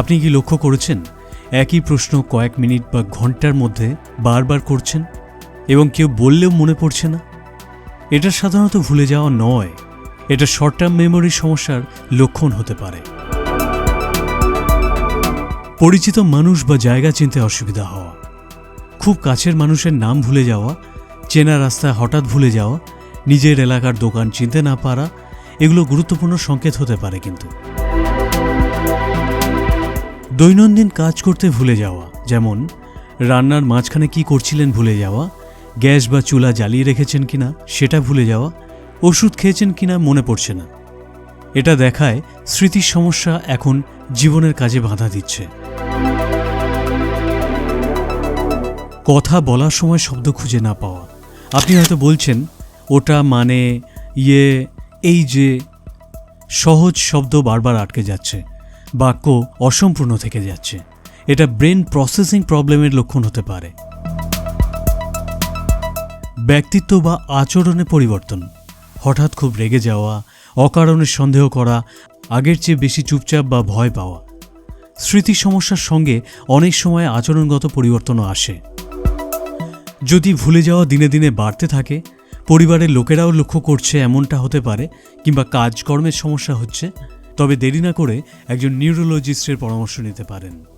আপনি কি লক্ষ্য করেছেন? একই প্রশ্ন কয়েক মিনিট বা ঘণ্টার মধ্যে বারবার করছেন এবং কেউ বললেও মনে পড়ছে না? এটা সাধারণত ভুলে যাওয়া নয়। এটা শর্ট টার্ম মেমোরির সমস্যার লক্ষণ হতে পারে। পরিচিত মানুষ বা জায়গা চিনতে অসুবিধা হওয়া, খুব কাছের মানুষের নাম ভুলে যাওয়া, চেনা রাস্তায় হঠাৎ ভুলে যাওয়া, নিজের এলাকার দোকান চিনতে না পারা, এগুলো গুরুত্বপূর্ণ সংকেত হতে পারে কিন্তু। দৈনন্দিন কাজ করতে ভুলে যাওয়া, যেমন রান্নার মাঝখানে কি করছিলেন ভুলে যাওয়া, গ্যাস বা চুলা জ্বালিয়ে রেখেছেন কিনা সেটা ভুলে যাওয়া, ওষুধ খেয়েছেন কিনা মনে পড়ছে না। এটা দেখায় স্মৃতির সমস্যা এখন জীবনের কাজে বাধা দিচ্ছে। কথা বলার সময় শব্দ খুঁজে না পাওয়া। আপনি হয়তো বলছেন, ওটা মানে ইয়ে এই যে, সহজ শব্দ বারবার আটকে যাচ্ছে। বাক্য অসম্পূর্ণ থেকে যাচ্ছে। এটা ব্রেন প্রসেসিং প্রবলেমের লক্ষণ হতে পারে। ব্যক্তিত্ব বা আচরণে পরিবর্তন। হঠাৎ খুব রেগে যাওয়া, অকারণে সন্দেহ করা, আগের চেয়ে বেশি চুপচাপ বা ভয় পাওয়া। স্মৃতি সমস্যার সঙ্গে অনেক সময় আচরণগত পরিবর্তনও আসে। যদি ভুলে যাওয়া দিনে দিনে বাড়তে থাকে, পরিবারের লোকেরাও লক্ষ্য করছে এমনটা হতে পারে কিংবা কাজকর্মের সমস্যা হচ্ছে তবে দেরি না করে একজন নিউরোলজিস্টের পরামর্শ নিতে পারেন।